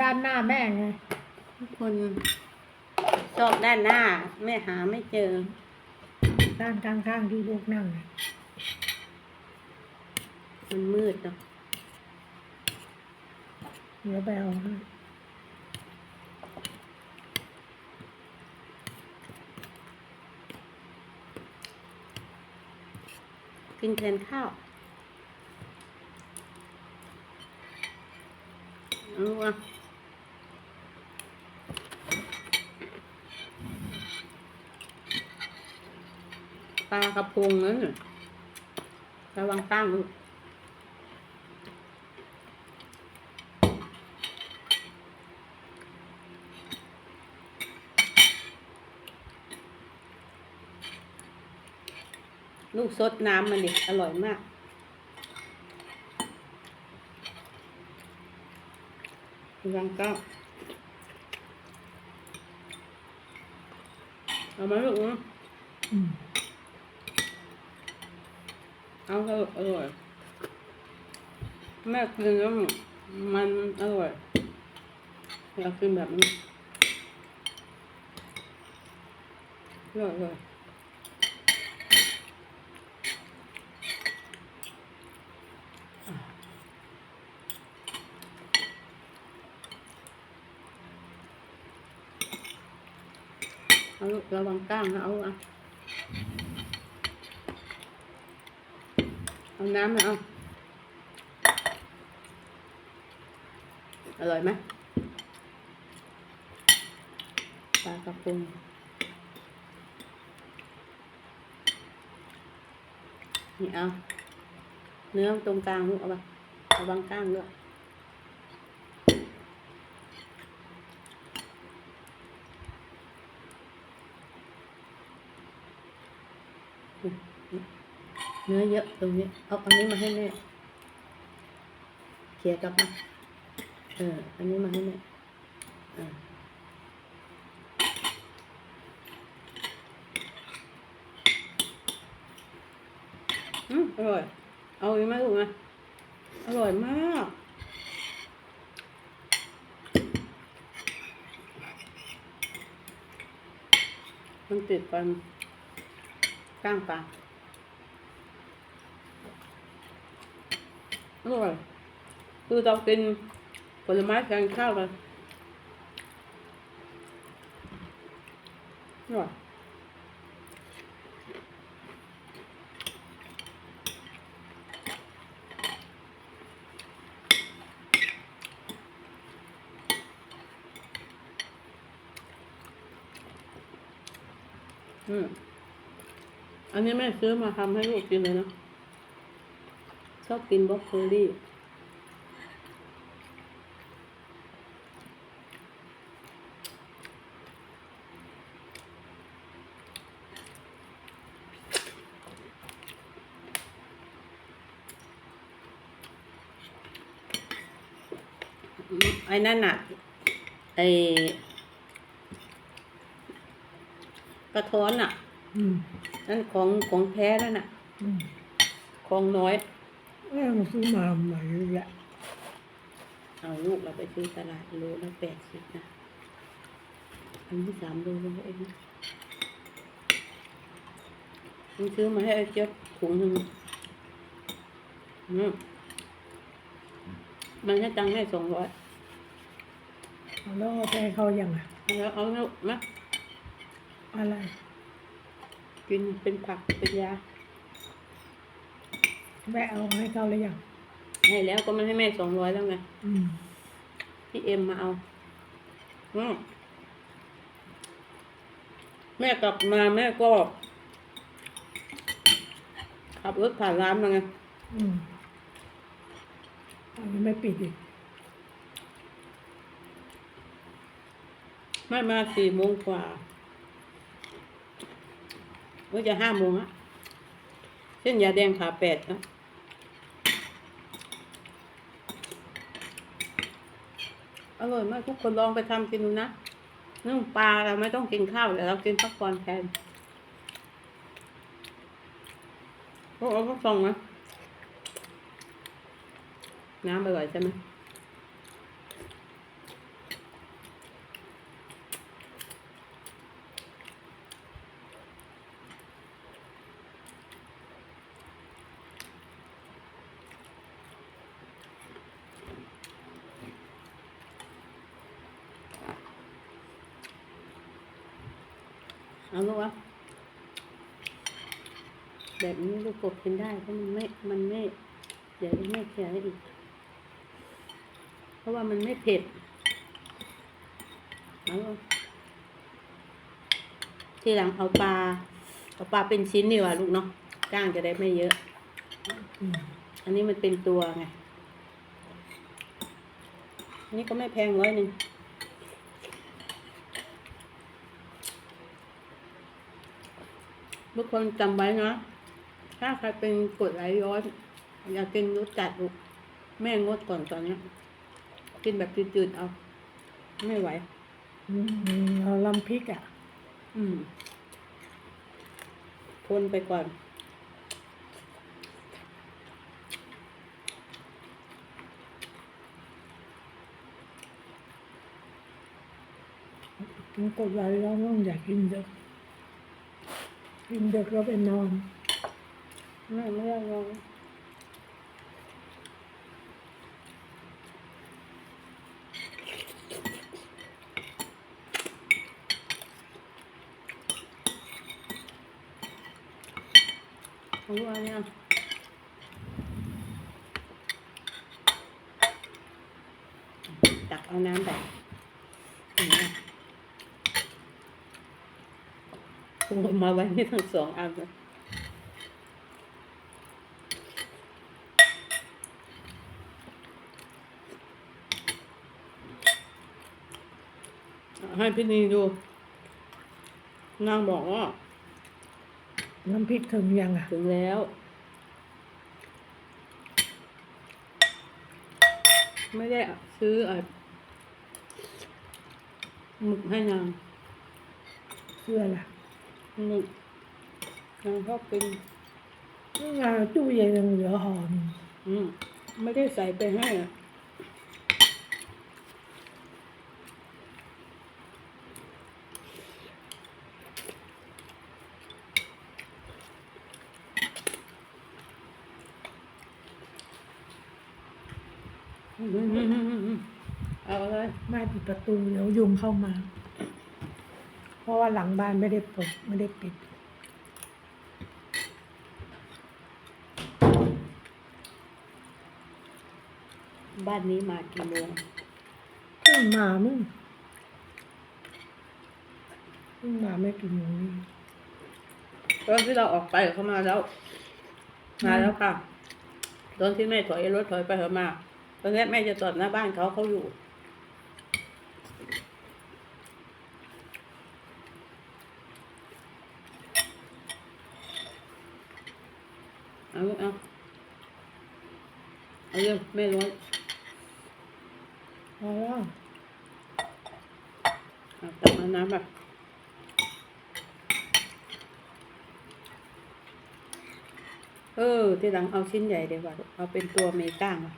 ด้านหน้าแม่ไงทุกคนชอบด้านหน้า แม่หาไม่เจอ ด้านข้างๆที่ลูกนั่งน่ะมันมืดเนาะเดี๋ยวไปเอาให้กินแทนข้าว เอาลูกอะปลากระพงนั่นน่ะระวังตั้งลูกลูกซดน้ำมันดิอร่อยมาก ระวังก้าวเอามาลูกนะ อืม เอาเถอะอร่อย แม่กินแล้วมันอร่อยอยากกินแบบนี้อร่ เอาลูกระวังก้างนะเอาอะเอาน้ำมาเอาอร่อยไหมปลากระพงนี่เอา เนื้อตรงกลางลูกเอาไปเอาบางกลางด้วย เนื้อเยอะตรงนี้ เอาอันนี้มาให้แม่เขี่ยกลับมา เออ อันนี้มาให้แม่อ่าอืมอร่อย เอาอีกไหมลูกนะอร่อยมากมันติดกัน ก้างปลาอร่อยคือเรากินผลไม้แทนข้าวกันอร่อยอืม อันนี้แม่ซื้อมาทำให้ลูกกินเลยนะชอบกินบล็อกโคลี่ไอ้นั่นน่ะไอ้กระท้อนน่ะ อืม นั่นของของแท้นั่นน่ะอืมของน้อยเอ้ยมันซื้อมาใหม่เลยแหละเอาลูกเราไปซื้อตลาดโลละแปดสิบนะ อันนี้สามโลแล้วเองนะมันซื้อมาให้ไอ้เจี๊ยบถุงหนึ่งอืมมันให้ตังค์ให้สองร้อยเอาแล้วเอาไปให้เขายังอะแล้วเอาแล้วมาอะไร กินเป็นผักเป็นยาแม่เอาให้เขาหรือยังให้แล้วก็มันให้แม่สองร้อยแล้วไงอืมพี่เอ็มมาเอาอืมแม่กลับมาแม่ก็ขับรถผ่านร้านมาไงอืมอันนี้ไม่ปิดอีกแม่มาสี่โมงกว่า ว่าจะห้าโมงอะเส้นยาแดงขาแปดนะอร่อยมากทุกคนลองไปทำกินดูนะนึ่งปลาเราไม่ต้องกินข้าวแต่เรากินพักผ่อนแทนโอ้เอาพักฟองนะน้ำอร่อยใช่ไหม แบบนี้ลูกกบกินได้เพราะมันไม่ มันไม่เดี๋ยวแม่เคี่ให้อีก เพราะว่ามันไม่เผ็ดเอาลูกทีหลังเอาปลาเอาปลาเป็นชิ้นดีกว่าลูกเนาะก้างจะได้ไม่เยอะ อันนี้มันเป็นตัวไง อันนี้ก็ไม่แพงร้อยหนึ่งทุกคนจำไว้นะ ถ้าใครเป็นกรดไหลย้อนอยากกินรสจัดลูกแม่งดก่อนตอนเนี้ยกินแบบจืดๆเอา ไม่ไหวอืมเอาลำพริกอะ อืมทนไปก่อน กินกดไว้แล้วต้องอยากกินเด็กกินเด็กแล้วไปนอน ไม่ไม่ได้ลองเอาว่าเนี่ยตักเอาน้ำแบบนี้ผมมาไว้ที่ทั้งสองอันเลย ให้พี่นีดู นางบอกว่า น้ำพริกถึงยังอะ ถึงแล้ว ไม่ได้ซื้อไอ้หมึกให้นางเสื้อล่ะหมึกนางชอบกินนี่ไงตู้เย็นยังเหลือห่อหนึ่งอืมไม่ได้ใส่ไปให้อะอืมอืมอืมอืมอืม เอาเลยแม่ปิดประตูเดี๋ยวยุงเข้ามา เพราะว่าหลังบ้านไม่ได้เปิดไม่ได้ปิด บ้านนี้มากี่โมงเพิ่งมามึงเพิ่งมาไม่กี่โมงนี่ตอนที่เราออกไปเขามาแล้ว มาแล้วค่ะ ตอนที่แม่ถอยรถถอยไปถอยมา ตอนนี้แม่จะจอดหน้าบ้านเขาเขาอยู่ เอาลูกเอาเอาเร็วแม่ร้อนพอแล้วเอาตักมาน้ำแบบเออ ที่หลังเอาชิ้นใหญ่เดี๋ยวก่อนเอาเป็นตัวเมก้างอะ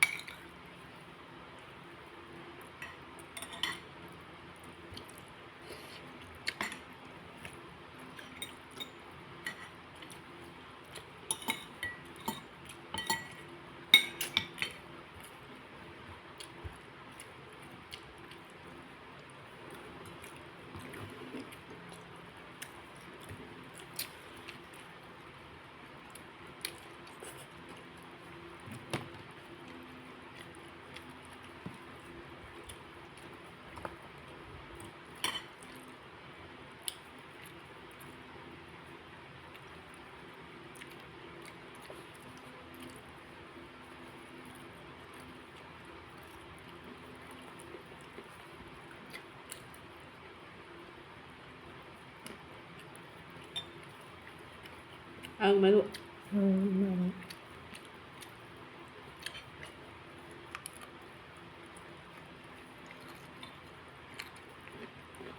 เอาไหมลูกเออมา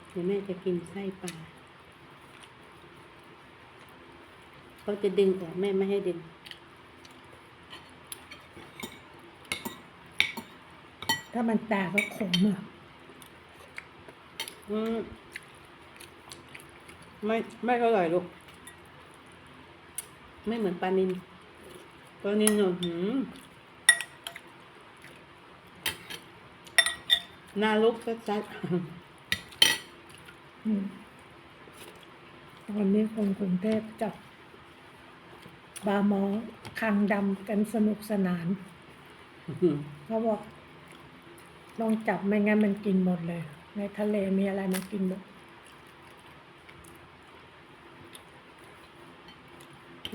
เดี๋ยวแม่จะกินไส้ปลาเขาจะดึงออกแม่ไม่ให้ดึงถ้ามันแตกก็ขมอะอืมไม่ ไม่อร่อยลูก ไม่เหมือนปลานินปลานินเนี่ยหืมนาลุกชัดอืมวันนี้คนกรุงเทพจับบาหมอคังดำกันสนุกสนาน เขาบอกลองจับไม่งั้นมันกินหมดเลย ในทะเลมีอะไรมันกินหมด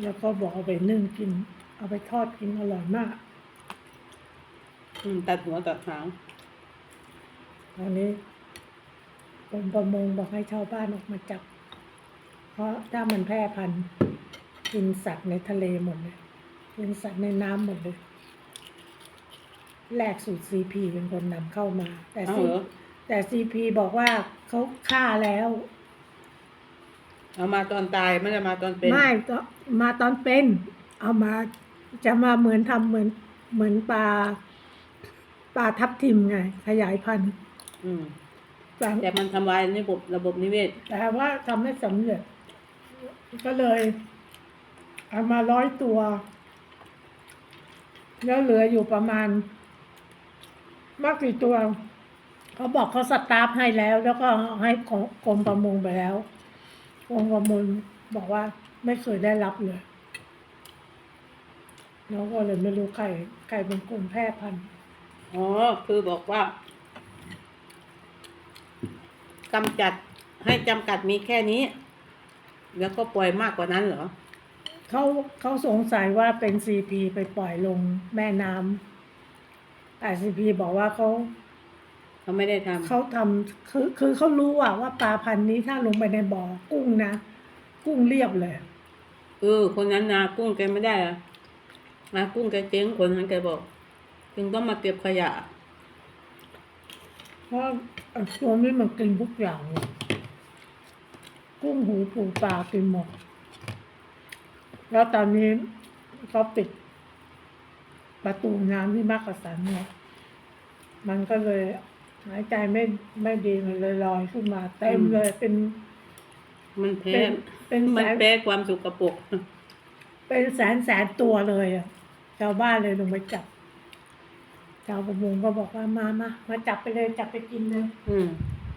แล้วก็บอกเอาไปนึ่งกิน เอาไปทอดกินอร่อยมาก อืมตัดหัวตัดหางตอนนี้กรมประมงบอกให้ชาวบ้านออกมาจับ เพราะถ้ามันแพร่พันธุ์กินสัตว์ในทะเลหมดเลยกินสัตว์ในน้ำหมดเลยแลกสูตรซีพีเป็นคนนำเข้ามา แต่ เอาซีเหรอแต่ซีพีบอกว่าเขาฆ่าแล้ว เอามาตอนตายไม่ได้มาตอนเป็น ไม่ก็มาตอนเป็น เอามาจะมาเหมือนทำเหมือนเหมือนปลาปลาทับทิมไง ขยายพันธุ์อืมปลาแต่มันทำลายระบบระบบนิเวศ แต่ว่าทำไม่สำเร็จ ก็เลย เอามาร้อยตัว แล้วเหลืออยู่ประมาณ มากกี่ตัวเขาบอกเขาสตาฟให้แล้ว แล้วก็ให้ของกรมประมงไปแล้ว กรมประมงบอกว่าไม่เคยได้รับเลยแล้วก็เลยไม่รู้ใครใครเป็นคนแพร่พันธุ์อ๋อ คือบอกว่ากำจัดให้จำกัดมีแค่นี้ แล้วก็ปล่อยมากกว่านั้นเหรอเขาเขาสงสัยว่าเป็นซีพีไปปล่อยลงแม่น้ำแต่ซีพีบอกว่าเขา เขาไม่ได้ทำเขาทำคือคือเขารู้อะว่าปลาพันธุ์นี้ถ้าลงไปในบ่อกุ้งนะ กุ้งเรียบเลย เออ คนนั้นนากุ้งแกไม่ได้เหรอะนากุ้งแกเจ๊งคนนั้นแกบอก จึงต้องมาเก็บขยะ เพราะไอ้ตัวนี้มันกินทุกอย่างเลยกุ้งหูปูปลากินหมด แล้วตอนนี้เขาปิด ประตูน้ำที่มักกะสันเนี่ยมันก็เลย หายใจไม่ไม่ดีมันเลยลอยขึ้นมา เต็มเลยเป็น มันแพ้เป็นเป็นมันแสนแพ้ความสุกปรกเป็นแสนแสนตัวเลยอะชาวบ้านเลยลงไปจับ ชาวประมงก็บอกว่ามามามาจับไปเลยจับไปกินเลย อืม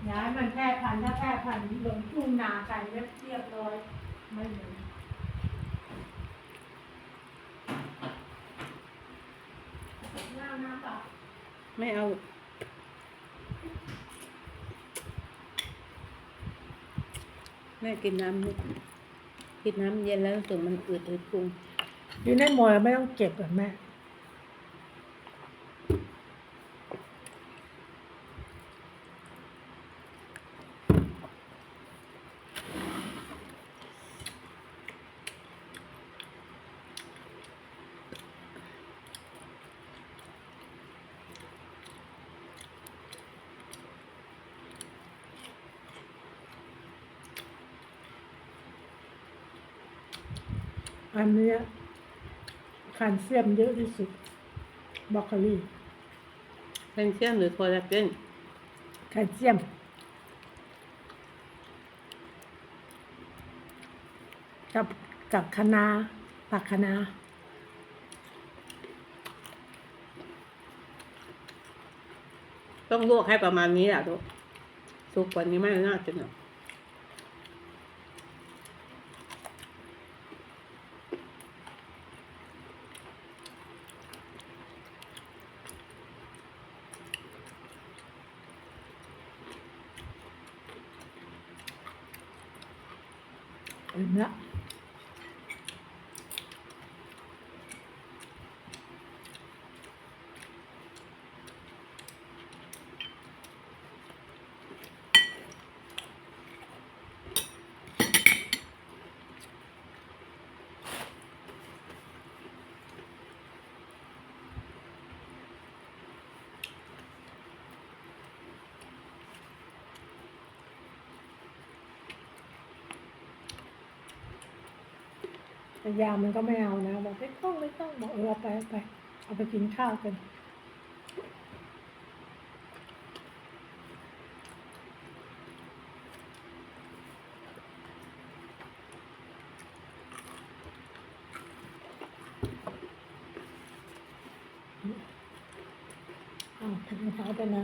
อย่าให้มันแพร่พันธุ์ถ้าแพร่พันธุ์ลงทุ่งนาไก่เรียบเรียบร้อยไม่เหมือนน้ำน้ำเปล่าไม่เอา แม่กินน้ำกินน้ำเย็นแล้วรู้สึกมันอืดอืดพุงอยู่ในหมอยไม่ต้องเก็บหรอกแม่ อันเนี้ยแคลเซียมเยอะที่สุดบรอกโคลีแคลเซียมหรือโคลลาเจนแคลเซียม กับกับคะน้าผักคะน้าต้องลวกให้ประมาณนี้แหละทุกสุกกว่านี้ไม่น่าจะหรอก เแต่ยามันก็ไม่เอานะบอกไม่ต้องไม่ต้องบอกเออเอาไปไปเอาไปกินข้าวกันอ้าวถึงเท้าไปนะ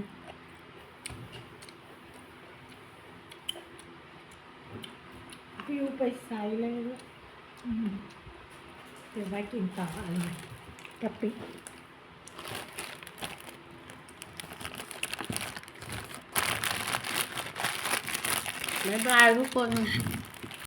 ฟิวไปใส่เลย เดี๋ยวไว้กินต่ออะไรกะปิบ๊ายบายทุกคน